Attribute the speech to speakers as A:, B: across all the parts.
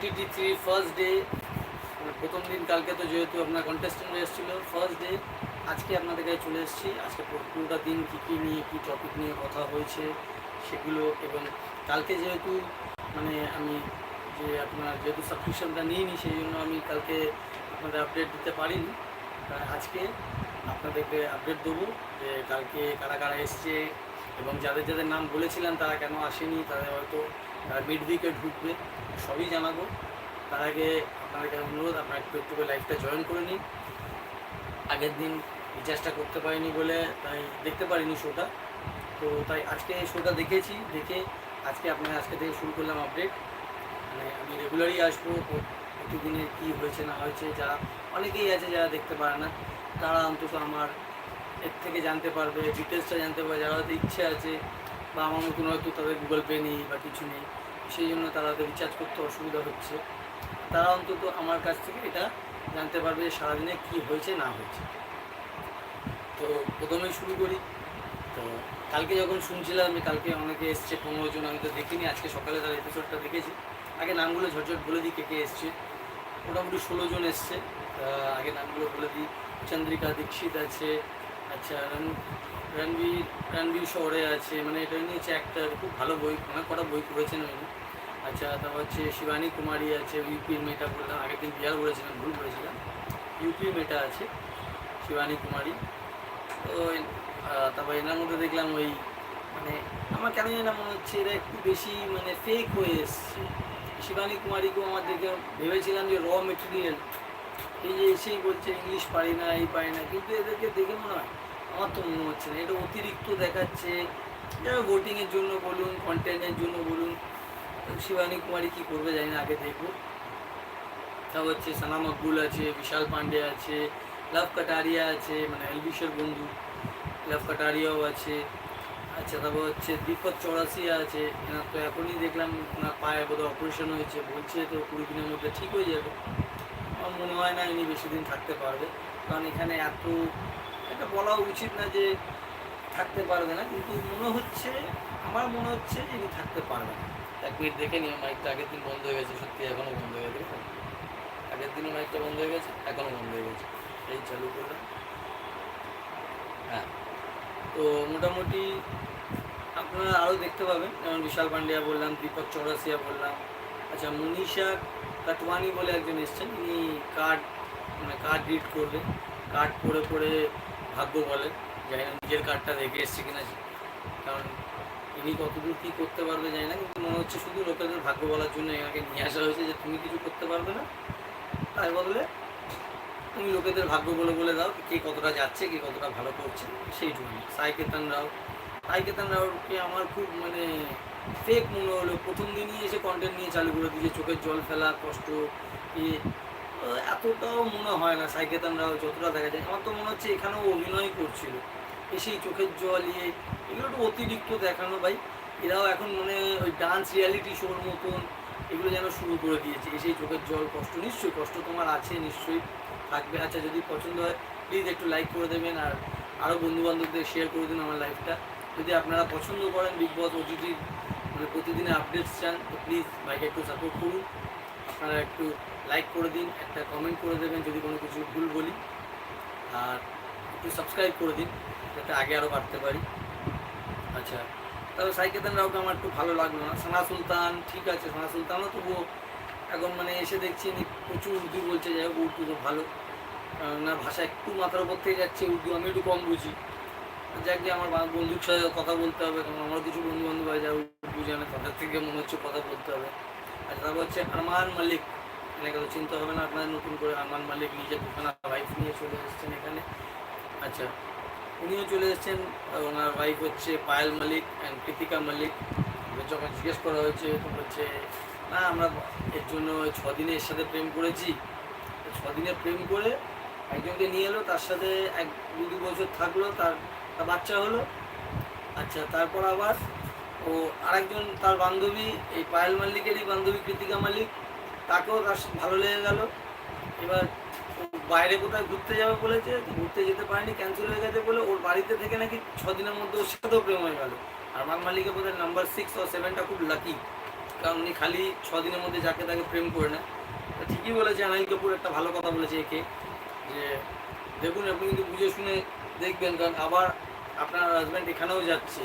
A: OTT three first day প্রথম দিন, কালকে তো যেহেতু আপনার কন্টেস্টেন্ট এসেছিল ফার্স্ট ডে আজকে আপনাদের কাছে চলে এসেছি। আজকে পুরো- পুরোটা দিন কী কী নিয়ে, কী টপিক নিয়ে কথা হয়েছে সেগুলো এবং কালকে যেহেতু মানে আমি যে আপনার যেহেতু সাবস্ক্রিপশনটা নিইনি, সেই জন্য আমি কালকে আপনাদের আপডেট দিতে পারিনি। আজকে আপনাদেরকে আপডেট দেবো যে কালকে কারা কারা এসছে এবং যাদের যাদের নাম বলেছিলাম তারা কেন আসেনি, তাদের হয়তো মিড উইকে ঢুকবে, সবই জানাব। তার আগে আপনাদের কাছে অনুরোধ, আপনারা একটু একটু করে লাইভটা জয়েন করে নিন। আগের দিন রিচার্জটা করতে পারিনি বলে তাই দেখতে পারিনি শোটা তো তাই আজকে শোটা দেখেছি, দেখে আজকে আপনার আজকে থেকে শুরু করলাম আপডেট মানে আমি রেগুলারই আসব প্র- প্রতিদিনের কী হয়েছে, না হয়েছে যারা অনেকেই আছে যারা দেখতে পারে না। তারা অন্তত আমার এর থেকে জানতে পারবে ডিটেলসটা জানতে পারবে, যারা হয়তো ইচ্ছে আছে বা আমার মতন হয়তো তাদের গুগল পে নেই বা কিছু নেই, সেই জন্য তারা হয়তো রিচার্জ করতে অসুবিধা হচ্ছে। তারা অন্তত আমার কাছ থেকে এটা জানতে পারবে যে সারাদিনে কী হয়েছে, না হয়েছে। তো প্রথমেই শুরু করি। তো কালকে যখন শুনছিলাম যে কালকে অনেকে এসছে, পনেরো জন, আমি তো দেখিনি, আজকে সকালে তার এপিসোডটা দেখেছি। আগে নামগুলো ঝটঝট বলে দিই কে কে এসছে। মোটামুটি ষোলো জন এসছে। আগে নামগুলো বলে দিই। চন্দ্রিকা, দীক্ষিত আছে আচ্ছা রণবীর রণবীর শহরে আছে মানে এটা নিয়ে হচ্ছে একটা খুব ভালো বই, অনেক কটা বই পড়েছেন উনি। আচ্ছা তারপর হচ্ছে শিবানী কুমারী আছে ইউপির মেয়েটা বললাম, আগের দিন বিহার বলেছিলাম, ভুল বলেছিলাম ইউপির মেয়েটা আছে, শিবানী কুমারী। তো তারপর এনার মধ্যে দেখলাম ওই মানে আমার কেন জানি মনে হচ্ছে এরা একটু বেশি মানে ফেক হয়ে এসছে। শিবানী কুমারীকেও আমার দেখে ভেবেছিলাম যে র মেটেরিয়াল এই যে এসেই বলছে ইংলিশ পারি না, এই পারি না, কিন্তু এদেরকে দেখে মনে হয় আমার তো মনে হচ্ছে না। এটা অতিরিক্ত দেখাচ্ছে। যারা ভোটিংয়ের জন্য বলুন কন্টেন্টের জন্য বলুন, শিবানী কুমারী কী করবে জানি না, আগে দেখব। তারপর হচ্ছে সানা মকবুল আছে, বিশাল পান্ডে আছে, লাভ কাটারিয়া আছে মানে এলবিশের বন্ধু, লাভ কাটারিয়াও আছে। আচ্ছা তারপর হচ্ছে দীপক চৌরাসিয়া আছে। এনার তো এখনই দেখলাম, ওনার পায়ে বোধহয় অপারেশন হয়েছে। বলছে তো কুড়ি দিনের মধ্যে ঠিক হয়ে যাবে। আমার মনে হয় না ইনি বেশি দিন থাকতে পারবে। কারণ এখানে এত এটা বলা উচিত না যে থাকতে পারবে না কিন্তু মনে হচ্ছে আমার মনে হচ্ছে যে ইনি থাকতে পারবে না। এক মিনিট দেখে নিও মাইকটা আগের দিন বন্ধ হয়ে গেছে সত্যি এখনও বন্ধ হয়ে গেছে? আগের দিনও মাইকটা বন্ধ হয়ে গেছে এখনও বন্ধ হয়ে গেছে। এই চালু করলাম। হ্যাঁ। তো মোটামুটি আপনারা আরও দেখতে পাবেন যেমন বিশাল পান্ডিয়া বললাম দীপক চৌরাসিয়া বললাম আচ্ছা মনীষা কাটওয়ানি বলে একজন এসছেন ইনি কার্ড মানে কার্ড রিড করবে কার্ড পড়ে পড়ে ভাগ্য বলে জানি না নিজের কার্ডটা দেখে এসছে কিনা কারণ ইনি কতদূর কী করতে পারবে জানি না, কিন্তু মনে হচ্ছে শুধু লোকেদের ভাগ্য বলার জন্য এনাকে নিয়ে আসা হয়েছে যে তুমি কিছু করতে পারবে না। তার বদলে তুমি লোকেদের ভাগ্য বলে বলে দাও কে কতটা যাচ্ছে, কে কতটা ভালো করছে সেইটুকুনি সাই কেতন রাও। সাই কেতন রাওকে আমার খুব মানে ফেক মনে হলো। প্রথম দিনই এসে কন্টেন্ট নিয়ে চালু করে দিয়েছে, চোখের জল ফেলা, কষ্ট এতটাও মনে হয় না সাইকেতান রাও যতটা দেখা যায়। আমার তো মনে হচ্ছে এখানেও অভিনয় করছিল। এসেই চোখের জল ইয়ে এগুলো একটু অতিরিক্ত দেখানো ভাই। এরাও এখন মানে ওই ডান্স রিয়ালিটি শোর মতন এগুলো যেন শুরু করে দিয়েছে। এসেই চোখের জল, কষ্ট। নিশ্চয়ই কষ্ট তোমার আছে, নিশ্চয়ই থাকবে। আচ্ছা যদি পছন্দ হয় প্লিজ একটু লাইক করে দেবেন আর আরও বন্ধুবান্ধবদের শেয়ার করে দিন আমার লাইফটা যদি আপনারা পছন্দ করেন বিগ বস ওটিটির মানে প্রতিদিনের আপডেটস চান, তো প্লিজ ভাইকে একটু সাপোর্ট করুন। আপনারা একটু লাইক করে দিন, একটা কমেন্ট করে দেবেন যদি কোনো কিছু ভুল বলি। আর একটু সাবস্ক্রাইব করে দিন, যাতে আগে আরও বাড়তে পারি। আচ্ছা তবে সাইকেতান রাওকে আমার একটু ভালো লাগল না। সানা সুলতান, ঠিক আছে, সানা সুলতানও তবুও এখন মানে এসে দেখছি প্রচুর উর্দু বলছে, যাই হোক, উর্দু তো ভালো। ওনার ভাষা একটু মাথার উপর থেকে যাচ্ছে, উর্দু আমি একটু কম বুঝি। যাক দিয়ে আমার বন্ধুর সাথে কথা বলতে হবে, কারণ আমার কিছু বন্ধু বান্ধব আছে, যারা উর্দু জানে, তাদের থেকে মনে হচ্ছে কথা বলতে হবে। আচ্ছা তারপর হচ্ছে আরমান মালিক। এনাকে তো চিন্তা হবে না আপনাদের নতুন করে আরমান মালিক, নিজের দুখানা ওয়াইফ নিয়ে চলে এসেছেন এখানে। আচ্ছা উনিও চলে এসেছেন ওনার ওয়াইফ হচ্ছে পায়েল মালিক অ্যান্ড কৃতিকা মালিক। যখন জিজ্ঞেস করা হয়েছে তো হচ্ছে, না, আমরা এর জন্য ছদিনে এর সাথে প্রেম করেছি। ছদিনে প্রেম করে একজনকে নিয়ে এলো, তার সাথে এক দু দু বছর থাকল, তার তার বাচ্চা হলো। আচ্ছা তারপর আবার ও আরেকজন তার বান্ধবী, এই পায়েল মাল্লিকেরই বান্ধবী, কৃতিকা মালিক। তাকেও তার ভালো লেগে গেল। এবার বাইরে কোথায় ঘুরতে যাবে বলেছে, ঘুরতে যেতে পারেনি ক্যান্সেল হয়ে গেছে বলে ওর বাড়িতে থেকে নাকি ছ দিনের মধ্যে ওর সাথেও প্রেম হয়ে গেল। আর মান মালিকের বোধহয় নাম্বার সিক্স ও সেভেনটা খুব লাকি কারণ উনি খালি ছদিনের মধ্যে যাকে তাকে প্রেম করে নেয়। তা ঠিকই বলেছে, আনাই কাপুর একটা ভালো কথা বলেছে একে, যে দেখুন, আপনি কিন্তু বুঝে শুনে দেখবেন, কারণ আবার আপনার হাজব্যান্ড এখানেও যাচ্ছে।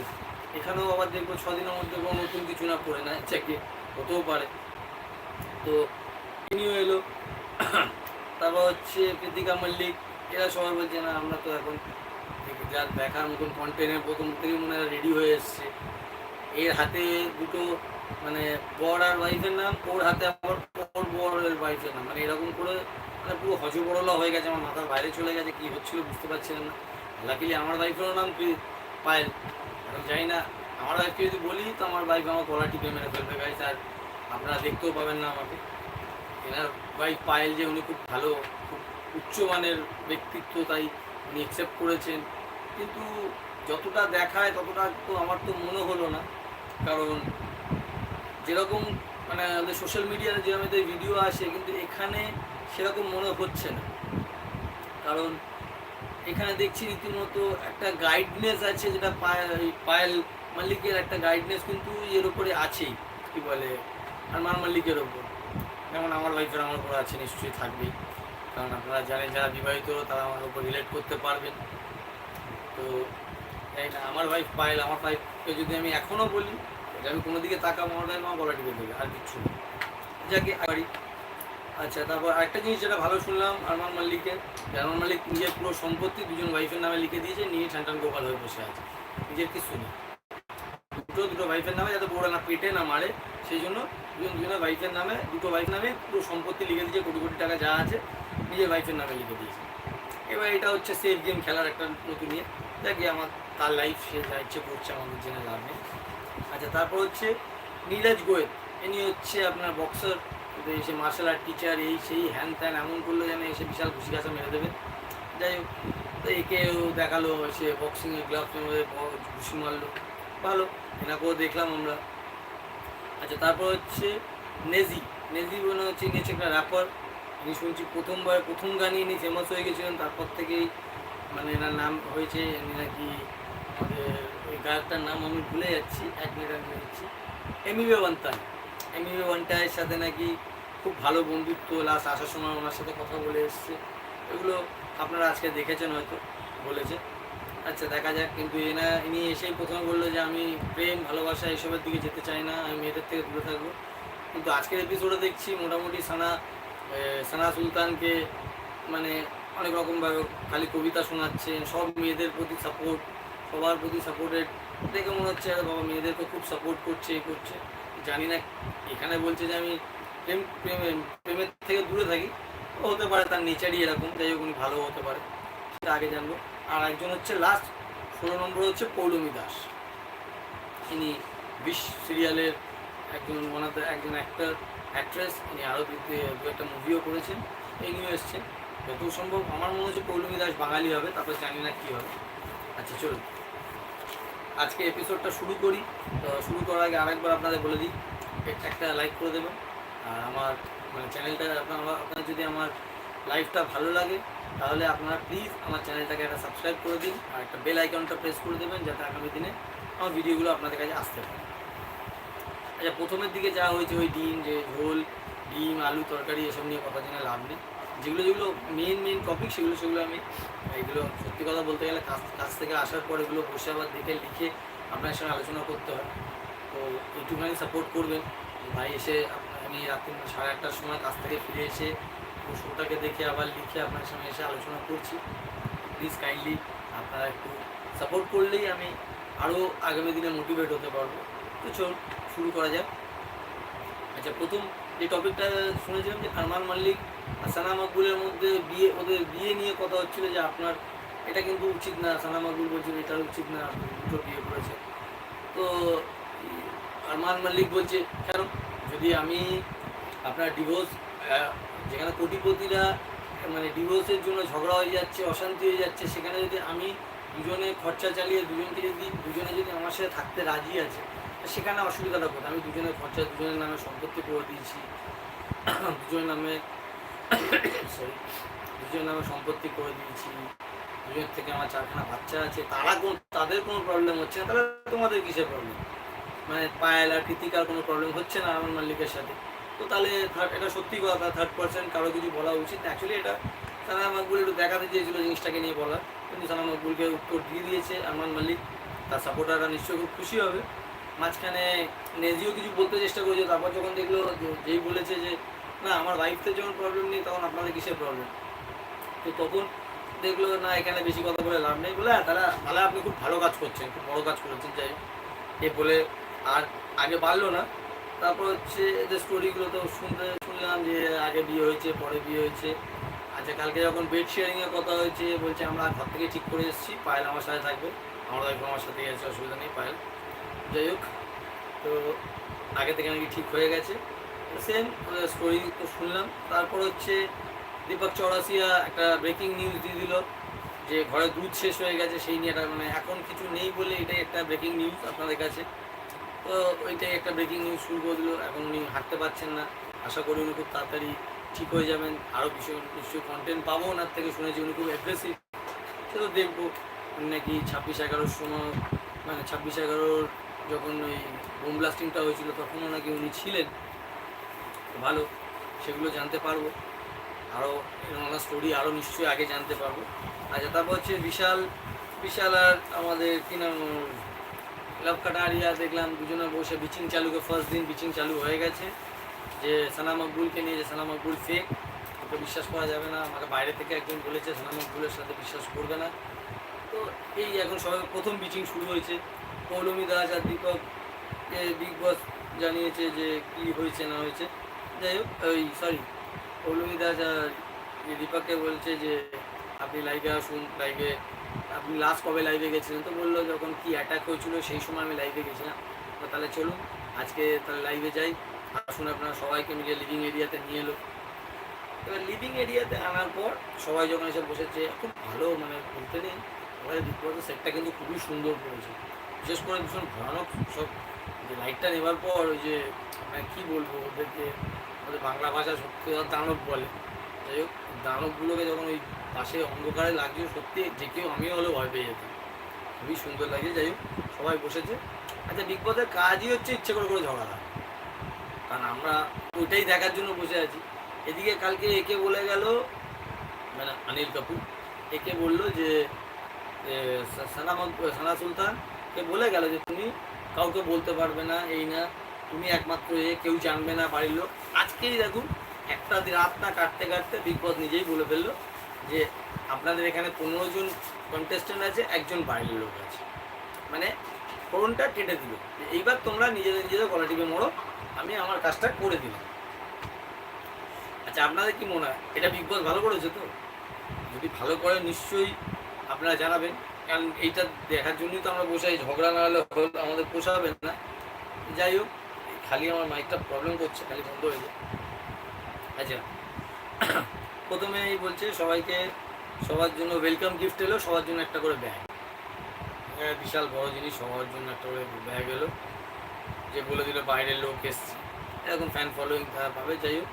A: এখানেও আবার দেখব ছদিনের মধ্যে কোনো নতুন কিছু না করে না চেকে হতেও পারে। তো তিনিও এলো। তারপর হচ্ছে কৃতিকা মল্লিক, এরা সবাই বলছে, না, আমরা তো এখন যার দেখার মতন কন্টেন্টের প্রথম থেকে মনে হয় রেডি হয়ে এসছে। এর হাতে দুটো মানে বর আর ওয়াইফের নাম, ওর হাতে আবার ওর বরের ওয়াইফের নাম। মানে এরকম করে মানে পুরো হজবরলা হয়ে গেছে, আমার মাথার বাইরে চলে গেছে, কী হচ্ছিল বুঝতে পারছিলাম না। লাকিলি আমার ওয়াইফেরও নাম পায়েল। এখন জানি না, আমার ওয়াইফকে যদি বলি, তো আমার ওয়াইফ আমার গলা টিপে মেরে ফেলবে গাইছে আর আপনারা দেখতেও পাবেন না আমাকে। এনার ওয়াইফ পায়েল যে উনি খুব ভালো, খুব উচ্চমানের ব্যক্তিত্ব, তাই উনি অ্যাকসেপ্ট করেছেন। কিন্তু যতটা দেখায় ততটা তো আমার তো মনে হলো না। কারণ যেরকম মানে আমাদের সোশ্যাল মিডিয়াতে যে আমাদের ভিডিও আসে, কিন্তু এখানে সেরকম মনে হচ্ছে না। কারণ এখানে দেখছি রীতিমতো একটা গাইডনেস আছে যেটা পায়েল পায়েল মাল্লিকের একটা গাইডনেস কিন্তু এর উপরে আছেই। কি বলে? আরমান মাল্লিকের ওপর। যেমন আমার ওয়াইফের আমার উপর আছে, নিশ্চয়ই থাকবেই। কারণ আপনারা জানেন, যারা বিবাহিত, তারা আমার উপর রিলেট করতে পারবেন। তো তাই না, আমার ওয়াইফ পায়েল, আমার ওয়াইফকে যদি আমি এখনও বলি যে আমি কোনো দিকে তাকাবো আমার ওয়াইফ আমার গলা টিপে দেবে, আর কিচ্ছু না। যাকে বাড়ি আচ্ছা তারপর আরেকটা জিনিস যেটা ভালো শুনলাম আরমান মাল্লিকের আরমান মাল্লিক নিজের পুরো সম্পত্তি দুজন ওয়াইফের নামে লিখে দিয়েছে, নিয়ে ঠান্টান গোপাল হয়ে বসে আছে। নিজের কিছু নেই। দুটো দুটো ওয়াইফের নামে যাতে বড় না পেটে না মারে, সেই জন্য দুজন দুজনের ওয়াইফের নামে, দুটো ওয়াইফ নামে, পুরো সম্পত্তি লিখে দিয়েছে কোটি কোটি টাকা যা আছে, নিজের ওয়াইফের নামে লিখে দিয়েছে। এবার এটা হচ্ছে সেফ গেম খেলার একটা নতুন ইয়ে। দেখি আমার, তার লাইফ সে যা ইচ্ছে করছে, আমাদের জেনে লাভ নেই। আচ্ছা তারপর হচ্ছে নীরজ গোয়েল। ইনি হচ্ছে আপনার বক্সার এসে মার্শাল আর্ট টিচার এই সেই হ্যান ত্যান এমন করল যেন এসে বিশাল ঘুষি গাছা মেরে দেবে। যাই হোক, তো একেও দেখাল, সে বক্সিংয়ে গ্লাভস ঘুষি মারলো। ভালো, এনাকেও দেখলাম আমরা। আচ্ছা তারপর হচ্ছে নেজি। নেজি মনে হচ্ছে হচ্ছে একটা র্যাপার ইনি শুনছি প্রথমবার, প্রথম গানই ইনি ফেমাস হয়ে গেছিলেন। তারপর থেকেই মানে এনার নাম হয়েছে, ইনি নাকি ওই গায়কটার নাম আমি ভুলে যাচ্ছি এক মিনিট আমি যাচ্ছি। এমিবে ওয়ান্তাই এমিবে ওয়ান্টাইয়ের সাথে নাকি খুব ভালো বন্ধুত্ব। লাস্ট আসার সময় ওনার সাথে কথা বলে এসছে। এগুলো আপনারা আজকে দেখেছেন হয়তো, বলেছে। আচ্ছা দেখা যাক। কিন্তু এনা, ইনি এসেই প্রথমে বলল যে, আমি প্রেম, ভালোবাসা এসবের দিকে যেতে চাই না, আমি মেয়েদের থেকে দূরে থাকব। কিন্তু আজকের এপিসোডে দেখছি মোটামুটি সানা সানা সুলতানকে মানে অনেক রকমভাবে খালি কবিতা শোনাচ্ছেন সব মেয়েদের প্রতি সাপোর্ট সবার প্রতি সাপোর্টেড দেখে মনে হচ্ছে বাবা, মেয়েদেরকে খুব সাপোর্ট করছে, এ করছে। জানি না, এখানে বলছে যে, আমি প্রেম, প্রেমে- প্রেমের থেকে দূরে থাকি। হতে পারে, তার নেচারই এরকম। যাই হোক, উনি ভালো হতে পারে। সেটা আগে জানব। আর একজন হচ্ছে লাস্ট ষোলো নম্বর হচ্ছে পৌলমী দাস। ইনি বিশ সিরিয়ালের একজন ওনাদের একজন অ্যাক্টর অ্যাক্ট্রেস ইনি আরও দু একটা মুভিও করেছেন। এই ইনিও এসছেন। যত সম্ভব আমার মনে হচ্ছে পৌলমী দাস বাঙালি হবে, তারপর জানি না কী হবে। আচ্ছা চলুন। আজকে এপিসোডটা শুরু করি। তো শুরু করার আগে আরেকবার আপনাদের বলে দিই, একটা- একটা লাইক করে দেবেন। আর আমার মানে চ্যানেলটা আপনার আপনার যদি আমার লাইফটা ভালো লাগে তাহলে আপনারা প্লিজ আমার চ্যানেলটাকে একটা সাবস্ক্রাইব করে দিন আর একটা বেল আইকনটা প্রেস করে দেবেন যাতে আগামী দিনে আমার ভিডিওগুলো আপনাদের কাছে আসতে পারে। আচ্ছা প্রথমের দিকে যা হয়েছে, ওই ডিম, যে ঝোল, ডিম, আলু, তরকারি, এসব নিয়ে কথা জেনে লাভ নেই। যেগুলো যেগুলো মেন মেন টপিক সেগুলো সেগুলো আমি, এগুলো সত্যি কথা বলতে গেলে কাজ কাজ থেকে আসার পর এগুলো বসে আবার দেখে লিখে আপনার সঙ্গে আলোচনা করতে হয়। তো একটুখানি সাপোর্ট করবেন। ভাই এসে আমি রাত্রি সাড়ে আটটার সময় কাজ থেকে ফিরে এসে শোটাকে দেখে আবার লিখে আপনার সঙ্গে এসে আলোচনা করছি। প্লিজ কাইন্ডলি আপনারা একটু সাপোর্ট করলেই আমি আরও আগামী দিনে মোটিভেট হতে পারব। তো চল শুরু করা যাক। আচ্ছা প্রথম যে টপিকটা শুনেছিলাম যে আরমান মাল্লিক আর সানা মকবুলের মধ্যে বিয়ে, ওদের বিয়ে নিয়ে কথা হচ্ছিল যে আপনার এটা কিন্তু উচিত না, সানা মকবুল বলছিল এটা উচিত না দুটো বিয়ে করেছে তো আরমান মাল্লিক বলছে, কেন? যদি আমি আপনার ডিভোর্স যেখানে কোটিপতিরা মানে ডিভোর্সের জন্য ঝগড়া হয়ে যাচ্ছে, অশান্তি হয়ে যাচ্ছে, সেখানে যদি আমি দুজনে খরচা চালিয়ে, দুজনকে যদি, দুজনে যদি আমার সাথে থাকতে রাজি আছে সেখানে অসুবিধাটা কোথায়? আমি দুজনের খরচা, দুজনের নামে সম্পত্তি করে দিয়েছি, দুজনের নামে সরি দুজনের নামে সম্পত্তি করে দিয়েছি, দুজনের থেকে আমার চারখানা বাচ্চা আছে, তারা কোন, তাদের কোনো প্রবলেম হচ্ছে না, তাহলে তোমাদের কিসের প্রবলেম মানে পায়েল আর কৃতিকার কোনো প্রবলেম হচ্ছে না আমার মাল্লিকের সাথে? তো তাহলে এটা সত্যি কথা থার্ড পার্সেন্ট কারও কিছু বলা উচিত। অ্যাকচুয়ালি এটা সানা মকবুল একটু দেখাতে চেয়েছিল জিনিসটাকে নিয়ে বলা কিন্তু সানা মকবুলকে উত্তর দিয়ে দিয়েছে আরমান মাল্লিক তার সাপোর্টাররা নিশ্চয়ই খুব খুশি হবে। মাঝখানে নেজিও কিছু বলতে চেষ্টা করেছে তারপর যখন দেখল যেই বলেছে যে না আমার ওয়াইফদের যখন প্রবলেম নেই তখন আপনাদের কিসের প্রবলেম তো তখন দেখল না এখানে বেশি কথা বলে লাভ নেই। বলে "হ্যাঁ, তাহলে তাহলে আপনি খুব ভালো কাজ করছেন খুব বড়ো কাজ করেছেন যাই এ বলে আর আগে বাড়লো না। তারপর হচ্ছে এদের স্টোরিগুলো তো শুনতে শুনলাম যে আগে বিয়ে হয়েছে, পরে বিয়ে হয়েছে। আচ্ছা কালকে যখন বেড শেয়ারিংয়ের কথা হয়েছে, বলছে আমরা ঘর থেকে ঠিক করে এসেছি, পায়েল আমার সাথে থাকবে। আমার ওয়াইফ আমার সাথে গেছে অসুবিধা নেই, পায়েল। যাই হোক, তো আগে থেকে নাকি ঠিক হয়ে গেছে। সেম স্টোরি তো শুনলাম। তারপর হচ্ছে দীপক চৌরাসিয়া একটা ব্রেকিং নিউজ দিয়ে দিল যে ঘরে দুধ শেষ হয়ে গেছে, সেই নিয়ে একটা মানে এখন কিছু নেই বলে এটাই একটা ব্রেকিং নিউজ আপনাদের কাছে। ওইটাই একটা ব্রেকিং নিউজ শুরু করে দিল। এখন উনি হাঁটতে পারছেন না। আশা করি উনি খুব তাড়াতাড়ি ঠিক হয়ে যাবেন। আরও কিছু নিশ্চয়ই কন্টেন্ট পাবো ওনার থেকে শুনেছি উনি খুব অ্যাগ্রেসিভ সে তো দেখব। নাকি ছাব্বিশ এগারোর সময় মানে ছাব্বিশ এগারোর যখন ওই বোম ব্লাস্টিংটা হয়েছিল, তখনও নাকি উনি ছিলেন। ভালো, সেগুলো জানতে পারব। আরও ওনার স্টোরি আরও নিশ্চয়ই আগে জানতে পারব। আচ্ছা তারপর হচ্ছে বিশাল বিশাল আর আমাদের কি নাম লাভ কাটারিয়া দেখলাম, দুজনে বসে বিচিং চালুকে ফার্স্ট দিন বিচিং চালু হয়ে গেছে। যে সানা মকবুলকে নিয়ে যে সানা মকবুল ফেক ওকে বিশ্বাস করা যাবে না। আমাকে বাইরে থেকে একজন বলেছে সানা মকবুলের সাথে বিশ্বাস করবে না। তো এই এখন সবাই প্রথম বিচিং শুরু হয়েছে। পৌলমী দাস আর দীপক বিগ বস জানিয়েছে যে কি হয়েছে, না হয়েছে। যাই হোক, ওই সরি পৌলমী দাস আর দীপককে বলছে যে, আপনি লাইভে আসুন লাইভে আপনি লাস্ট কবে লাইভে গেছিলেন? তো বলল যখন কি অ্যাটাক হয়েছিল, সেই সময় আমি লাইভে গেছিলাম। তো তাহলে চলুন, আজকে তাহলে লাইভে যাই। আসুন আপনারা সবাইকে মিলে লিভিং এরিয়াতে নিয়ে এলো। এবার লিভিং এরিয়াতে আনার পর সবাই যখন এসে বসেছে, খুব ভালো মানে বলতে নেই। ওখানে বসের সেটটা কিন্তু খুবই সুন্দর করেছে। বিশেষ করে ভীষণ ভয়ানক সব। যে লাইটটা নেবার পর ওই যে মানে কী বলব ওদেরকে ওদের বাংলা ভাষা সত্যি দানব বলে। যাই হোক, দানবগুলোকে যখন ওই পাশে অন্ধকারে লাগছিল সত্যি, যে কেউ আমিও হলেও ভয় পেয়ে যেতাম। খুবই সুন্দর লাগে যাই হোক, সবাই বসেছে। আচ্ছা বিগ বসের কাজই হচ্ছে ইচ্ছে করে করে ঝগড়া। কারণ আমরা ওইটাই দেখার জন্য বসে আছি। এদিকে কালকে একে বলে গেল মানে অনিল কাপুর, একে বলল যে সানা সানা সুলতানকে বলে গেল যে তুমি কাউকে বলতে পারবে না, এই না, তুমি একমাত্র এ, কেউ জানবে না বাড়ির লোক। আজকেই দেখুন, একটা রাত না কাটতে কাটতে বিগ বস নিজেই বলে ফেলল। যে আপনাদের এখানে পনেরো জন কন্টেস্টেন্ট আছে, একজন বাইরের লোক আছে। মানে ফোনটা কেটে দিল। এইবার তোমরা নিজেদের নিজেদের গলা টিপে মরো আমি আমার কাজটা করে দিলাম। আচ্ছা আপনাদের কি মনে হয়? এটা বিগ বস ভালো করেছে তো? যদি ভালো করে নিশ্চয়ই আপনারা জানাবেন। কারণ এইটা দেখার জন্যই তো আমরা বসে ঝগড়া না হলে হল- আমাদের পোষাবে না। যাই হোক, খালি আমার মাইকটা প্রবলেম করছে, খালি বন্ধ হয়ে যায়। আচ্ছা। প্রথমেই বলছে, সবাইকে সবার জন্য ওয়েলকাম গিফট এলো, সবার জন্য একটা করে ব্যাগ বিশাল বড় জিনিস, সবার জন্য একটা করে ব্যাগ এলো। যে বলে দিল, বাইরের লোক এসছে। এরকম ফ্যান ফলোয়িং তারা পাবে, যাই হোক।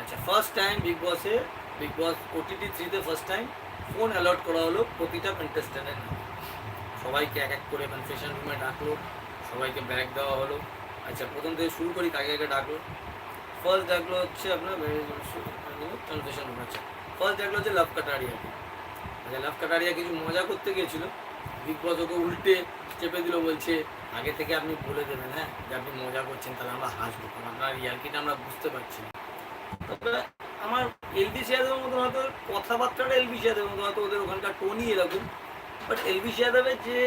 A: আচ্ছা ফার্স্ট টাইম বিগ বসে বিগ বস ওটিটি থ্রিতে ফার্স্ট টাইম ফোন অ্যালার্ট করা হলো প্রতিটা কন্টেস্টেন্টের নামে। সবাইকে এক এক করে কনফেশন রুমে ডাকলো, সবাইকে ব্যাগ দেওয়া হলো। আচ্ছা প্রথম থেকে শুরু করি, কাকে কাকে ডাকলো? ফার্স্ট ডাকলো হচ্ছে আপনার কনফেশন রুম আচ্ছা। ফার্স্ট ডাকলো হচ্ছে লাভ কাটারিয়াকে আচ্ছা লাভ কাটারিয়া কিছু মজা করতে গিয়েছিল। বিগ বস ওকে উল্টে চেপে দিল, বলছে, আগে থেকে আপনি বলে দেবেন হ্যাঁ যে আপনি মজা করছেন, তাহলে আমরা হাসবো। কারণ আপনার রিয়ালিটিটা আমরা বুঝতে পারছি না। আমার এলবি যাদবের মতো হয়তো কথাবার্তাটা এলবি যাদবের মতো, হয়তো ওদের ওখানকার টোনই এরকম। বাট এলবি যাদবের যে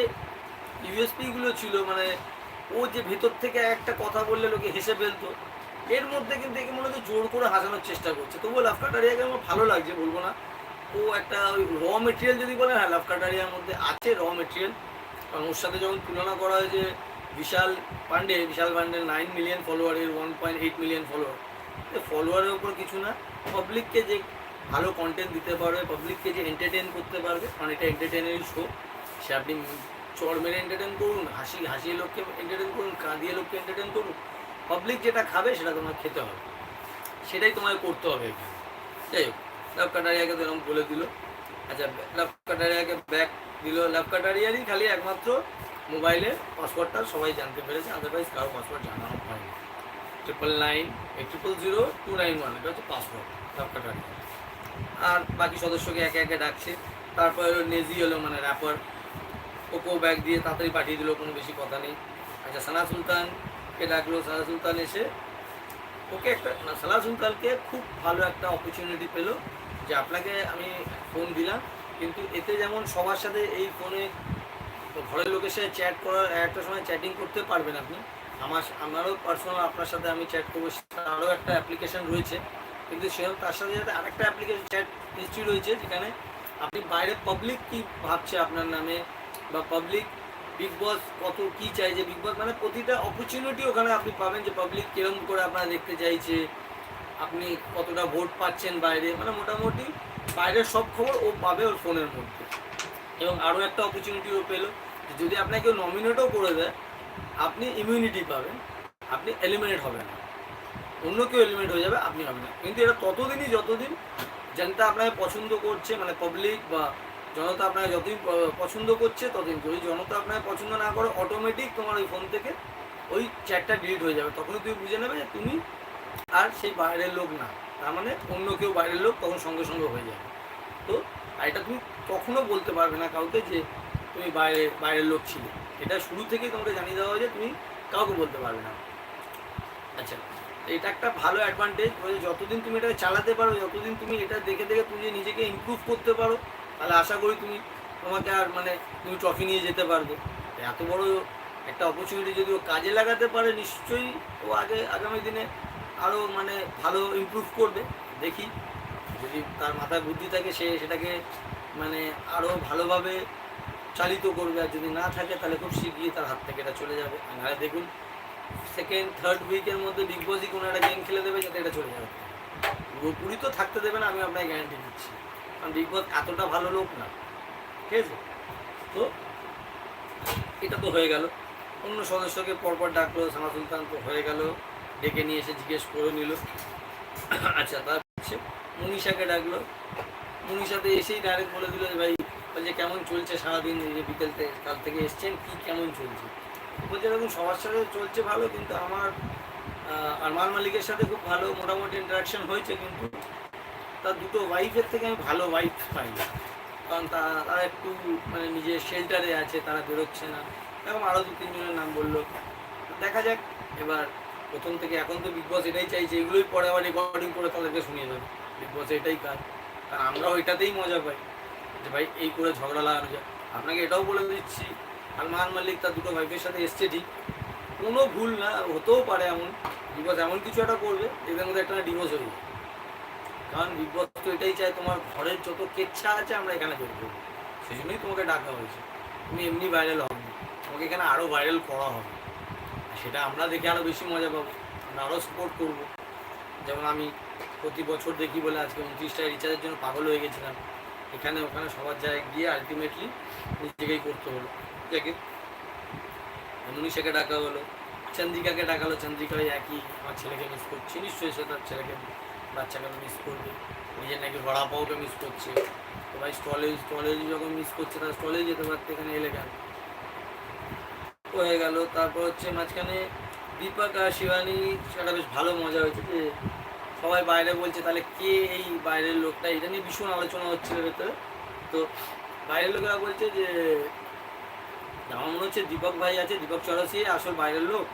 A: ইউএসপিগুলো ছিল মানে ও যে ভেতর থেকে একটা কথা বললে লোকে হেসে ফেলতো এর মধ্যে কিন্তু একে মনে হচ্ছে জোর করে হাসানোর চেষ্টা করছে। তবুও লাভ কাটারিয়াকে আমার ভালো লাগছে, বলব না। ও একটা ওই র মেটেরিয়াল যদি বলে হ্যাঁ লাভ কাটারিয়ার মধ্যে আছে র মেটেরিয়াল কারণ ওর সাথে যখন তুলনা করা হয় যে বিশাল পান্ডে বিশাল পান্ডের nine million ফলোয়ারের one point eight million follower ফলোয়ারের উপর কিছু না পাবলিককে যে ভালো কন্টেন্ট দিতে পারবে পাবলিককে যে এন্টারটেন করতে পারবে, কারণ এটা এন্টারটেনের শো সে আপনি চড় মেরে এন্টারটেন করুন, হাসি হাসিয়ে লোককে এন্টারটেন করুন, কাঁদিয়ে লোককে এন্টারটেন করুন। পাবলিক যেটা খাবে সেটা তোমার খেতে হবে। সেটাই তোমায় করতে হবে এখানে। যাই হোক লাভ তো এরকম বলে দিল। আচ্ছা লাভ কাটারিয়াকে ব্যাক দিল। লাভ কাটারিয়ারই খালি একমাত্র মোবাইলে পাসওয়ার্ডটা সবাই জানতে পেরেছে। আদারওয়াইজ কারও পাসওয়ার্ড জানানো হয়নি। Triple nine triple zero two nine one এটা হচ্ছে পাসওয়ার্ড সবকটার আর বাকি সদস্যকে একে একে ডাকছে। তারপর হলো নেজি হলো মানে র্যাপার ওপো ব্যাগ দিয়ে তাড়াতাড়ি পাঠিয়ে দিল, কোনো বেশি কথা নেই। আচ্ছা সানা সুলতানকে ডাকলো সানা সুলতান এসে। ওকে একটা, না সালা সুলতানকে খুব ভালো একটা অপরচুনিটি পেল যে আপনাকে আমি ফোন দিলাম। কিন্তু এতে যেমন সবার সাথে এই ফোনে ঘরের লোকের সাথে চ্যাট করার, একটা সময় চ্যাটিং করতে পারবেন আপনি। আমার, আমারও পার্সোনাল আপনার সাথে আমি চ্যাট করব আরও একটা অ্যাপ্লিকেশন রয়েছে। কিন্তু সেও তার সাথে সাথে আরেকটা অ্যাপ্লিকেশন চ্যাট হিস্ট্রি রয়েছে, যেখানে আপনি বাইরে পাবলিক কি ভাবছে আপনার নামে বা পাবলিক বিগ বস কত কি চাইছে বিগ বস মানে প্রতিটা অপরচুনিটি ওখানে আপনি পাবেন যে পাবলিক কিরম করে আপনারা দেখতে চাইছে, আপনি কতটা ভোট পাচ্ছেন বাইরে মানে মোটামুটি বাইরের সব খবর ও পাবে ওর ফোনের মধ্যে। এবং আরও একটা অপরচুনিটি ও পেল যদি আপনাকে কেউ নমিনেটও করে দেয়, আপনি ইমিউনিটি পাবেন, আপনি এলিমিনেট হবেন না। অন্য কেউ এলিমিনেট হয়ে যাবে, আপনি হবেন না। কিন্তু এটা ততদিনই যতদিন জনতা আপনাকে পছন্দ করছে মানে পাবলিক বা জনতা আপনাকে যতই পছন্দ করছে ততদিন যদি জনতা আপনাকে পছন্দ না করে অটোমেটিক তোমার ওই ফোন থেকে ওই চ্যাটটা ডিলিট হয়ে যাবে। তখনই তুমি বুঝে নেবে যে তুমি আর সেই বাইরের লোক না। তার মানে অন্য কেউ বাইরের লোক তখন সঙ্গে সঙ্গে হয়ে যাবে। তো আর এটা তুমি কখনো বলতে পারবে না কাউকে যে তুমি বাইরে, বাইরের লোক ছিলে। এটা শুরু থেকেই তোমাকে জানিয়ে দেওয়া হয় যে তুমি কাউকে বলতে পারবে না। আচ্ছা এটা একটা ভালো অ্যাডভান্টেজ যতদিন তুমি এটা চালাতে পারো, যতদিন তুমি এটা দেখে দেখে তুমি নিজেকে ইমপ্রুভ করতে পারো তাহলে আশা করি তুমি তোমাকে আর মানে তুমি ট্রফি নিয়ে যেতে পারবে। এত বড় একটা অপরচুনিটি যদি ও কাজে লাগাতে পারে, নিশ্চয়ই ও আগে আগামী দিনে আরও মানে ভালো ইমপ্রুভ করবে। দেখি, যদি তার মাথায় বুদ্ধি থাকে, সে সেটাকে মানে আরও ভালোভাবে চালিত করবে। আর যদি না থাকে, তাহলে খুব শিগগিরই তার হাত থেকে এটা চলে যাবে। আর নাহলে দেখুন সেকেন্ড থার্ড উইকের মধ্যে বিগ বসই কোনো একটা গেম খেলে দেবে, যাতে এটা চলে যাবে। পুরোপুরি তো থাকতে দেবে না, আমি আপনাকে গ্যারান্টি দিচ্ছি। কারণ বস এতটা ভালো লোক না। ঠিক আছে? তো এটা তো হয়ে গেল। অন্য সদস্যকে পরপর ডাকলো সানা সুলতান তো হয়ে গেল। ডেকে নিয়ে এসে জিজ্ঞেস করে নিল। আচ্ছা তার হচ্ছে মনীষাকে ডাকলো। মনীষাতে এসেই ডাইরেক্ট বলে দিল যে ভাই বলছে কেমন চলছে সারাদিন এই যে বিকেল কাল থেকে এসছেন কি কেমন চলছে? বলছে দেখুন সবার সাথে চলছে ভালো কিন্তু আমার আহ, আরমান মালিকের সাথে খুব ভালো মোটামুটি ইন্টারাকশন হয়েছে কিন্তু তার দুটো ওয়াইফের থেকে আমি ভালো ওয়াইফ পাই না কারণ তারা একটু মানে নিজের শেল্টারে আছে, তারা বেরোচ্ছে না। এরকম আরও দু তিনজনের নাম বলল। দেখা যাক, এবার প্রথম থেকে এখন তো বিগ বস এটাই চাইছে, এগুলোই পরে আবার রেকর্ডিং করে তাদেরকে শুনিয়ে দেবে। বিগ বস এটাই কাজ। কারণ আমরা ওইটাতেই মজা পাই। যে ভাই, এই করে ঝগড়া লাগানো যায়। আপনাকে এটাও বলে দিচ্ছি আলমান মালিক তার দুটো ভাইফের সাথে এসছে ঠিক। কোনো ভুল না, হতেও পারে এমন। বিগ বস এমন কিছু একটা করবে, এদের মধ্যে একটা ডিভোর্স হয়ে কারণ বিগ বস তো এটাই চায় তোমার ঘরের যত কেচ্ছা আছে আমরা এখানে বের করব সেই জন্যই তোমাকে ডাকা হয়েছে। তুমি এমনি ভাইরাল হবে। তোমাকে এখানে আরও ভাইরাল করা হবে। সেটা আমরা দেখে আরও বেশি মজা পাবো। আমরা আরও সাপোর্ট করব। যেমন আমি প্রতি বছর দেখি বলে আজকে উনত্রিশটা রিচার্জের জন্য পাগল হয়ে গেছিলাম। এখানে ওখানে সবার জায়গায় গিয়ে আলটিমেটলি নিজেকেই করতে হলো। যাকে মনীষাকে ডাকা হলো, চন্দ্রিকাকে ডাকালো চন্দ্রিকা একই, আমার ছেলেকে মিস করছি। নিশ্চয়ই সে তার ছেলেকে বাচ্চাকে মিস করবে। নিজের নাকি ভরা পাওকে মিস করছে। তো ভাই স্টলে স্টলে যখন মিস করছে তার স্টলে যেতে পারতে, এখানে এলে কেন? হয়ে গেল। তারপর হচ্ছে মাঝখানে দীপক আর শিবানী, সেটা বেশ ভালো মজা হয়েছে যে সবাই বাইরে বলছে, তাহলে কে এই বাইরের লোকটা? এটা নিয়ে ভীষণ আলোচনা হচ্ছিল ভেতরে। তো বাইরের লোকেরা বলছে যে, আমার মনে হচ্ছে দীপক ভাই আছে, দীপক চৌরাসি আসল বাইরের লোক।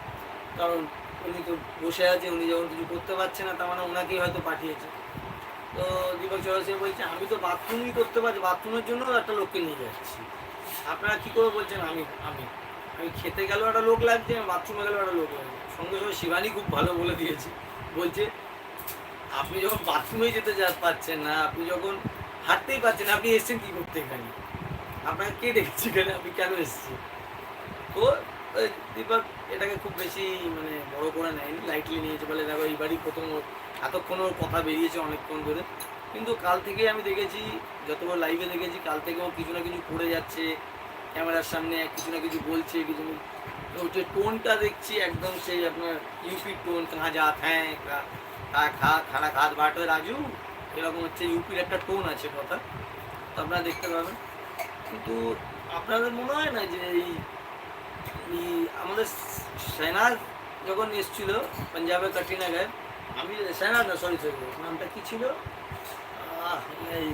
A: কারণ উনি তো বসে আছে, উনি যখন কিছু করতে পারছে না, তার মানে ওনাকেই হয়তো পাঠিয়েছে। তো দীপক চৌরাসি বলছে, আমি তো বাথরুমই করতে পারছি, বাথরুমের জন্য একটা লোককে নিয়ে যাচ্ছি। আপনারা কী করে বলছেন, আমি আমি আমি খেতে গেলেও একটা লোক লাগছে, বাথরুমে গেলেও একটা লোক লাগছে। সঙ্গে সঙ্গে শিবানী খুব ভালো বলে দিয়েছে, বলছে, আপনি যখন বাথরুমে যেতে যা পাচ্ছেন না, আপনি যখন হাঁটতেই পারছেন আপনি এসছেন কী করতে এখানে? আপনাকে কে ডেকেছে এখানে? আপনি কেন এসেছেন? তো দীপক এটাকে খুব বেশি মানে বড় করে নেয়নি লাইটলি নিয়েছে। বলে দেখো এইবারই প্রথম এতক্ষণ ওর কথা বেরিয়েছে অনেকক্ষণ ধরে। কিন্তু কাল থেকে আমি দেখেছি, যতবার লাইভে দেখেছি, কাল থেকে ও কিছু না কিছু করে যাচ্ছে, ক্যামেরার সামনে কিছু না কিছু বলছে, কিছু যে টোনটা দেখছি, একদম সেই আপনার ইউপি টোন কাহা যা হ্যাঁ খা খানা খাত বাটো রাজু। এরকম হচ্ছে ইউপির একটা টোন আছে কথা। তো আপনারা দেখতে পাবেন। কিন্তু আপনাদের মনে হয় না যে এই আমাদের সেনার যখন এসছিল পাঞ্জাবে কাটিনাগায় আমি সেনা না সরি সরি নামটা কী ছিল? এই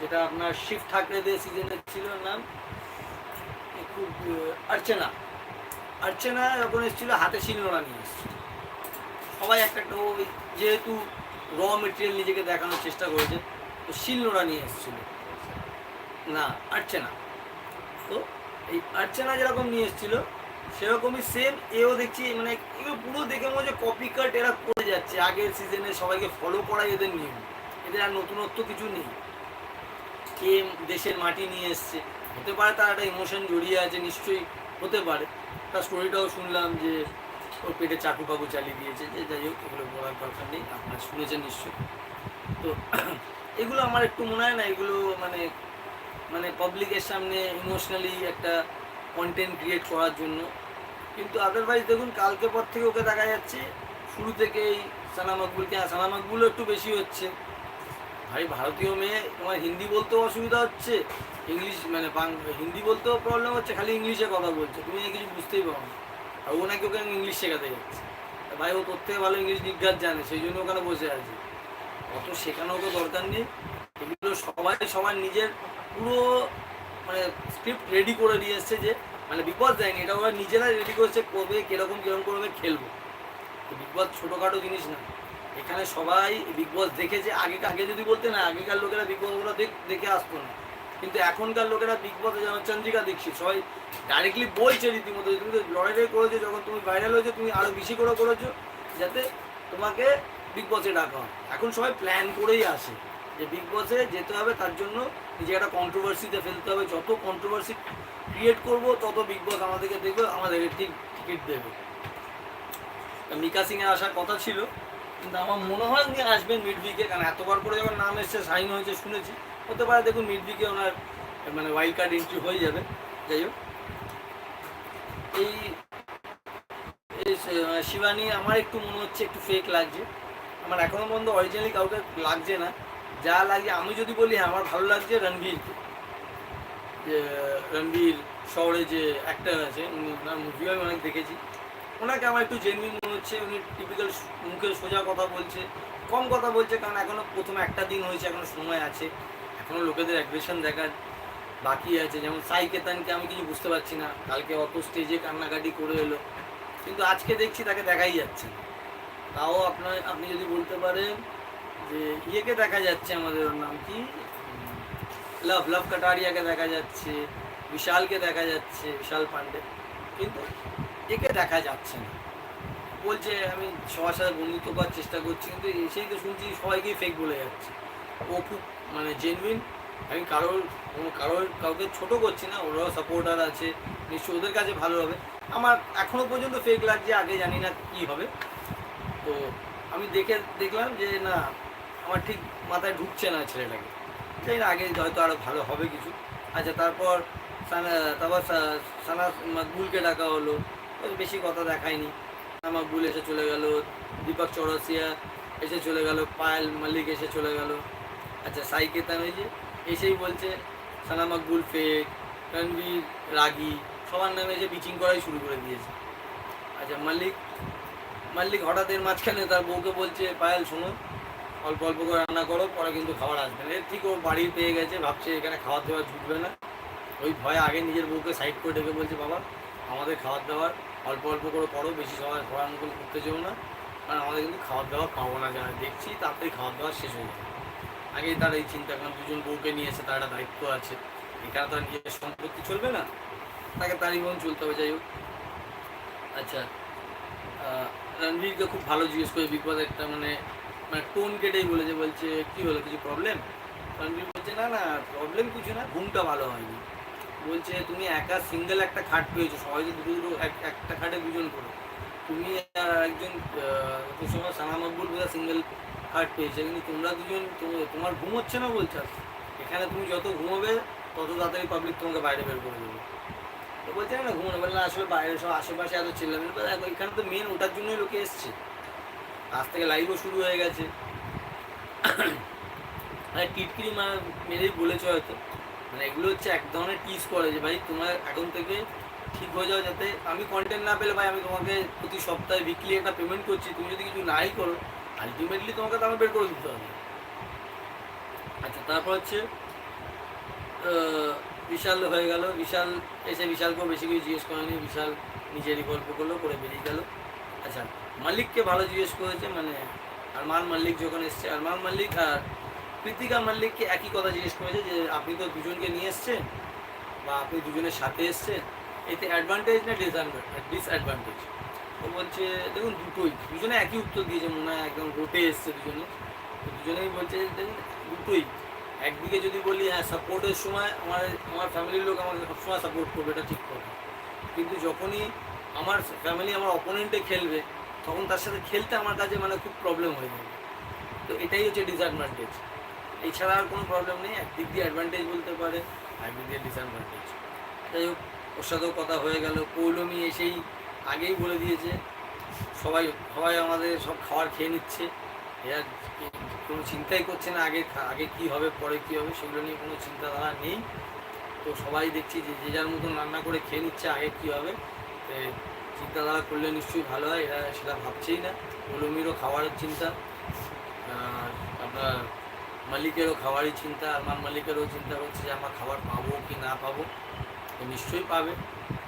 A: যেটা আপনার শিব ঠাকরেদের সিজনের ছিল নাম। একটু আহ, অর্চনা। অর্চনা যখন এসেছিল হাতে শিলনোড়া নিয়ে সবাই একটা একটা ওই যেহেতু র মেটেরিয়াল নিজেকে দেখানোর চেষ্টা করেছে তো শিলনোড়া নিয়ে এসেছিল। না আর্চেনা তো এই আর্চেনা যেরকম নিয়ে এসেছিল সেরকমই সেম এও দেখছি মানে এগুলো পুরো দেখে মনে হচ্ছে কপি কাট এরা করে যাচ্ছে। আগের সিজনে সবাইকে ফলো করা এদের নিয়ম। এদের আর নতুনত্ব কিছু নেই। কে দেশের মাটি নিয়ে এসছে। হতে পারে তার একটা ইমোশন জড়িয়ে আছে, নিশ্চয়ই হতে পারে। তার স্টোরিটাও শুনলাম যে, ওর পেটে চাকু পাকু চালিয়ে দিয়েছে। যে যাই হোক, এগুলো বলার দরকার নেই, আপনারা শুনেছেন নিশ্চয়ই। তো এগুলো আমার একটু মনে হয় না, এগুলো মানে মানে পাবলিকের সামনে ইমোশনালি একটা কন্টেন্ট ক্রিয়েট করার জন্য। কিন্তু আদারওয়াইজ দেখুন, কালকে পর থেকে ওকে দেখা যাচ্ছে। শুরু থেকেই সানা মকবুলকে সানা মকবুলও একটু বেশি হচ্ছে। ভাই, ভারতীয় মেয়ে, তোমার হিন্দি বলতেও অসুবিধা হচ্ছে। ইংলিশ মানে হিন্দি বলতেও প্রবলেম হচ্ছে, খালি ইংলিশে কথা বলছে। তুমি কিছু বুঝতেই পারো না। আর ও নাকি ওকে ইংলিশ শেখাতে যাচ্ছে। ভাই, ও তোর থেকে ভালো ইংলিশ নির্ঘাত জানে, সেই জন্য ওখানে বসে আছে। অত শেখানোর দরকার নেই। এগুলো সবাই সবার নিজের। পুরো মানে স্ক্রিপ্ট রেডি করে দিয়ে এসছে যে মানে বিগ বস দেয়নি, এটা ওরা নিজেরা রেডি করেছে কবে, কীরকম কীরকম করবে, খেলব। বিগ বস ছোটোখাটো জিনিস না। এখানে সবাই বিগ বস দেখেছে আগে আগে যদি বলতে না, আগেকার লোকেরা বিগ বসগুলো দেখে আসতো না। কিন্তু এখনকার লোকেরা বিগ বসে যেমন চন্দ্রিকা দীক্ষিত, সবাই ডাইরেক্টলি বলছে রীতিমতো তুমি তো লড়াই করেছ, যখন তুমি ভাইরাল হয়েছো, তুমি আরও বেশি করে করেছ, যাতে তোমাকে বিগ বসে ডাকা হয়। এখন সবাই প্ল্যান করেই আসে। যে বিগ বসে যেতে হবে, তার জন্য নিজে একটা কন্ট্রোভার্সিতে ফেলতে হবে। যত কন্ট্রোভার্সি ক্রিয়েট করব, তত বিগ বস আমাদেরকে দেখবে আমাদেরকে ঠিক টিকিট দেবে। মিকা সিংয়ের আসার কথা ছিল, কিন্তু আমার মনে হয় উনি আসবেন মিড কারণ এতবার করে যখন নাম এসছে সাইন হয়েছে, শুনেছি। হতে পারে দেখুন মিড ওনার মানে ওয়াইল্ড কার্ড এন্ট্রি হয়ে যাবে। যাই হোক। এই শিবানী, আমার একটু মনে হচ্ছে একটু ফেক লাগছে। আমার এখনও পর্যন্ত অরিজিনালি কাউকে লাগছে না। যা লাগে, আমি যদি বলি হ্যাঁ আমার ভালো লাগছে রণবীরকে যে, রণবীর শহরে যে অ্যাক্টার আছে, উনি ওনার মুভিও আমি অনেক দেখেছি। ওনাকে আমার একটু জেনুইন মনে হচ্ছে, উনি টিপিক্যাল মুখে সোজা কথা বলছে, কম কথা বলছে, কারণ এখনও প্রথম একটা দিন হয়েছে এখনও সময় আছে। এখনও লোকেদের অ্যাগ্রেশন দেখার বাকি আছে। যেমন সাই কেতানকে আমি কিছু বুঝতে পারছি না, কালকে অত স্টেজে কান্নাকাটি করে এলো। কিন্তু আজকে দেখছি তাকে দেখাই যাচ্ছে তাও আপনার, আপনি যদি বলতে পারেন যে ইয়েকে দেখা যাচ্ছে আমাদের ওর নাম কি? লাভ লাভ কাটারিয়াকে দেখা যাচ্ছে, বিশালকে দেখা যাচ্ছে, বিশাল পান্ডে কিন্তু একে দেখা যাচ্ছে না। বলছে, আমি সবার সাথে বন্ধুত্ব করার চেষ্টা করছি, কিন্তু এসেই তো শুনছি সবাইকেই ফেক বলে যাচ্ছে। ও খুব মানে জেনুইন আমি কারোর কারোর, কাউকে ছোট করছি না, ওরাও সাপোর্টার আছে, নিশ্চয়ই ওদের কাছে ভালো হবে। আমার এখনও পর্যন্ত ফেক লাগছে, আগে জানি না কি হবে। তো আমি দেখে, দেখলাম যে না আমার ঠিক মাথায় ঢুকছে না ছেলেটাকে। সেই আগে হয়তো আরও ভালো হবে কিছু। আচ্ছা তারপর তারপর সানা মকবুলকে ডাকা হলো। বেশি কথা দেখায়নি। মকবুল এসে চলে গেল, দীপক চৌরাসিয়া এসে চলে গেল, পায়েল মালিক এসে চলে গেল। আচ্ছা সাই কেতান ওই যে এসেই বলছে, সানা মকবুল ফেক রণবীর রাগি, সবার নামে এসে পিচিং করাই শুরু করে দিয়েছে। আচ্ছা মালিক মাল্লিক হঠাৎ এর মাঝখানে তার বউকে বলছে, পায়েল শোনো অল্প অল্প করে রান্না করো, পরে কিন্তু খাবার আসবে না। ঠিক ও বাড়ি পেয়ে গেছে, ভাবছে এখানে খাবার দাওয়ার জুটবে না। ওই ভয়ে আগে নিজের বউকে সাইড করে ডেকে বলছে, বাবা, আমাদের খাবার দাবার অল্প অল্প করে করো, বেশি সময় ঘোরার মতন করতে চেও না। কারণ আমাদের কিন্তু খাবার দাবার পাবো না, যারা দেখছি তাড়াতাড়ি খাবার দাবার শেষ হয়ে যাবে। আগেই তার এই চিন্তা কারণ দুজন বউকে নিয়ে এসে তার একটা দায়িত্ব আছে। এখানে তার নিজের সম্পত্তি চলবে না। তাকে তারই মতন চলতে হবে, যাই হোক। আচ্ছা রণবীরকে খুব ভালো জিজ্ঞেস করে বিপদ একটা মানে মানে টোন কেটেই বলেছে বলছে কি হলো কিছু প্রবলেম রণবীর বলছে না না প্রবলেম কিছু না ঘুমটা ভালো হয়নি। বলছে তুমি একা সিঙ্গেল একটা খাট পেয়েছ সবাই তো দুটো দুটো এক- একটা খাটে দুজন করে। তুমি আর একজন আহ, ওই সময় সানা মকবুল বোধহয় সিঙ্গেল খাট পেয়েছে কিন্তু তোমরা দুজন তোমার ঘুম হচ্ছে না বলছো এখানে তুমি যত ঘুমোবে তত তাড়াতাড়ি পাবলিক তোমাকে বাইরে বের করে দেবে। তো বলছে না ঘুমানো বললাম আসলে বাইরে সব আশেপাশে এত চিল্লাম এখানে তো মেন ওটার জন্যই লোকে এসছে। আজ থেকে লাইভও শুরু হয়ে গেছে। মানে টিটকিরি মা মেরেই বলেছে হয়তো। মানে এগুলো হচ্ছে এক ধরনের টিস করে যে, ভাই, তোমার এখন থেকে ঠিক হয়ে যাও যাতে আমি কন্টেন্ট না পেলে ভাই, আমি তোমাকে প্রতি সপ্তাহে উইকলি একটা পেমেন্ট করছি। তুমি যদি কিছু নাই করো আলটিমেটলি তোমাকে তো বের করে দিতে হবে। আচ্ছা তারপর হচ্ছে বিশাল হয়ে গেল। বিশাল এসে বিশালকেও বেশি কিছু জিজ্ঞেস করেনি। বিশাল নিজেরই গল্প করল, করে বেরিয়ে গেল। আচ্ছা মালিককে ভালো জিজ্ঞেস করেছে মানে আরমান মাল্লিক যখন এসছে, আরমান মাল্লিক আর কৃতিকা মাল্লিককে একই কথা জিজ্ঞেস করেছে যে, আপনি তো দুজনকে নিয়ে এসছেন বা আপনি দুজনের সাথে এসছেন, এতে অ্যাডভান্টেজ না ডিসঅ্যাডভান্টেজ ও বলছে, দেখুন, দুটোই, দুজনে একই উত্তর দিয়েছে, মনে হয় একদম রোটে এসছে দুজনে। তো দুজনেই বলছে দেখুন, দুটোই, একদিকে যদি বলি হ্যাঁ সাপোর্টের সময় আমার আমার ফ্যামিলির লোক আমাকে সবসময় সাপোর্ট করবে, এটা ঠিক কথা। কিন্তু যখনই আমার ফ্যামিলি আমার অপোনেন্টে খেলবে তখন তার সাথে খেলতে আমার কাছে মানে খুব প্রবলেম হয়ে যাবে তো এটাই হচ্ছে ডিসঅ্যাডভান্টেজ এছাড়া আর কোনো প্রবলেম নেই একদিক দিয়ে অ্যাডভান্টেজ বলতে পারে একদিক দিয়ে ডিসঅ্যাডভান্টেজ যাই হোক, ওর সাথেও কথা হয়ে গেল। পৌলমি এসেই আগেই বলে দিয়েছে, সবাই সবাই আমাদের সব খাবার খেয়ে নিচ্ছে। এরা কোনো চিন্তাই করছে না আগে আগে কি হবে, পরে কি হবে, সেগুলো নিয়ে কোনো চিন্তাধারা নেই। তো সবাই দেখছি যে যে যার মতন রান্না করে খেয়ে নিচ্ছে, আগে কি হবে চিন্তাধারা করলে নিশ্চয়ই ভালো হয়, এরা সেটা ভাবছেই না। পৌলমিরও খাবারের চিন্তা আপনার মালিকেরও খাবারই চিন্তা আমার মালিকেরও চিন্তা করছে যে আমার খাবার পাবো কি না পাবো। তো নিশ্চয়ই পাবে।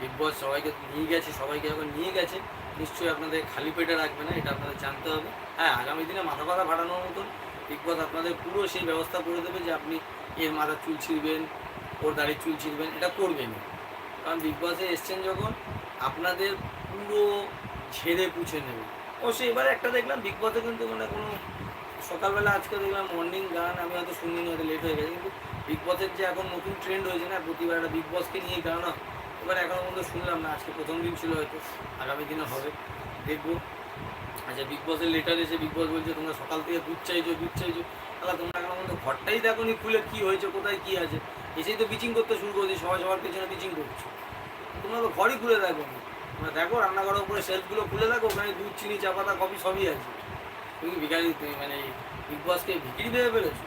A: বিগ বস সবাইকে নিয়ে গেছে, সবাইকে যখন নিয়ে গেছে, নিশ্চয়ই আপনাদের খালি পেটে রাখবে না, এটা আপনাদের জানতে হবে। হ্যাঁ আগামী দিনে মাথা পাতা ফাটানোর মতন বিগ বস আপনাদের পুরো সেই ব্যবস্থা করে দেবে যে আপনি এর মাথা চুল ছিঁড়বেন, ওর দাড়ির চুল ছিঁড়বেন, এটা করবেনই। কারণ বিগ বসে এসছেন যখন, আপনাদের পুরো ঝেড়ে পুছে নেবে। অবশ্যই এবারে একটা দেখলাম বিগ বসে কিন্তু মানে কোনো সকালবেলা আজকে দেখলাম মর্নিং গান, আমি হয়তো শুনিনি, হয়তো লেট হয়ে গেছে, কিন্তু বিগ বসের যে এখন নতুন ট্রেন্ড হয়েছে না, প্রতিবার একটা বিগ বসকে নিয়ে গান এবার এখনও পর্যন্ত শুনলাম না, আজকে প্রথম দিন ছিল হয়তো, আগামী দিনে হবে, দেখব। আচ্ছা বিগ বসের লেটার এসে বিগ বস বলছে, তোমরা সকাল থেকে দুধ চাইছো দুধ চাইছো, তাহলে তোমরা এখনও পর্যন্ত ঘরটাই দেখো নি খুলে কী হয়েছে, কোথায় কী আছে? এসেই তো বিচিং করতে শুরু করেছি, সবাই সবার পেছনে বিচিং করছ। তোমরা তো ঘরই খুলে দেখো নি তোমরা দেখো রান্নাঘরের উপরে শেলফগুলো খুলে দেখো, ওখানে দুধ, চিনি, চা, পাতা, কফি সবই আছে। তুমি কি ভিখারি তুমি মানে বিগ বসকে ভিকিরি ভেবে ফেলেছো?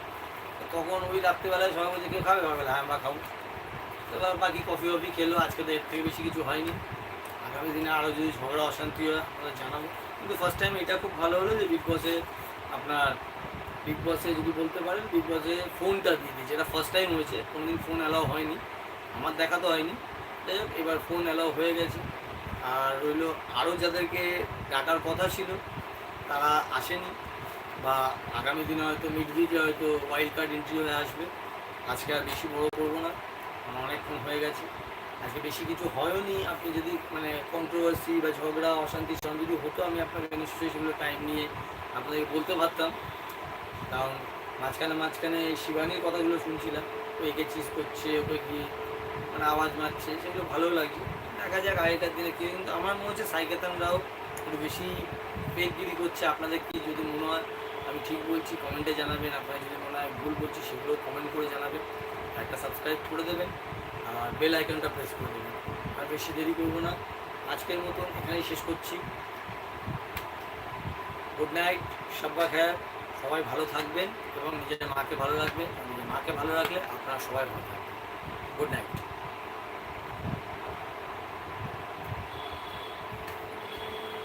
A: তখন ওই রাত্রিবেলায় সবাই বলছে কেউ খাবে? ভাবে হ্যাঁ আমরা খাব। এবার বাকি কফি টফি খেলো, আজকে তো এর থেকে বেশি কিছু হয়নি। আগামী দিনে আরও যদি ঝগড়া, অশান্তি হয়, আমরা জানাব। কিন্তু ফার্স্ট টাইম এটা খুব ভালো হলো যে বিগ বসে আপনার বিগ বসে যদি বলতে পারেন বিগ বসে ফোনটা দিয়ে দিয়েছে। এটা ফার্স্ট টাইম হয়েছে, কোনোদিন ফোন অ্যালাউ হয়নি। আমার দেখা তো হয়নি। যাই হোক, এবার ফোন অ্যালাউ হয়ে গেছে। আর রইল আরও যাদেরকে ডাকার কথা ছিল, তারা আসেনি বা আগামী দিনে হয়তো মিড উইকে হয়তো ওয়াইল্ড কার্ড এন্ট্রি হয়ে আসবে। আজকে আর বেশি বড় করব না, কারণ অনেকক্ষণ হয়ে গেছে। আজকে বেশি কিছু হয়নি আপনি যদি মানে কন্ট্রোভার্সি বা ঝগড়া, অশান্তি যদি হতো, আমি আপনাকে নিশ্চয়ই সেগুলো টাইম নিয়ে আপনাদেরকে বলতে পারতাম। কারণ মাঝখানে মাঝখানে শিবানীর কথাগুলো শুনছিলাম, ও একে চিজ করছে, ওকে কি মানে আওয়াজ মারছে, সেগুলো ভালো লাগছে। যাক আগেকার দিনে কি কিন্তু আমার মনে হচ্ছে সাইকেতানরাও একটু বেশি পেটগিরি করছে। আপনাদের কি যদি মনে হয়, আমি ঠিক বলছি কমেন্টে জানাবেন। আপনারা যদি মনে হয় ভুল বলছি সেগুলো কমেন্ট করে জানাবেন। একটা সাবস্ক্রাইব করে দেবেন আর বেল আইকনটা প্রেস করে দেবেন। আর বেশি দেরি করব না। আজকের মতন এখানেই শেষ করছি। গুড নাইট সব্বা খেয়ার। সবাই ভালো থাকবেন এবং নিজের মাকে ভালো রাখবেন। নিজের মাকে ভালো রাখলে আপনারা সবাই ভালো থাকবেন। Good night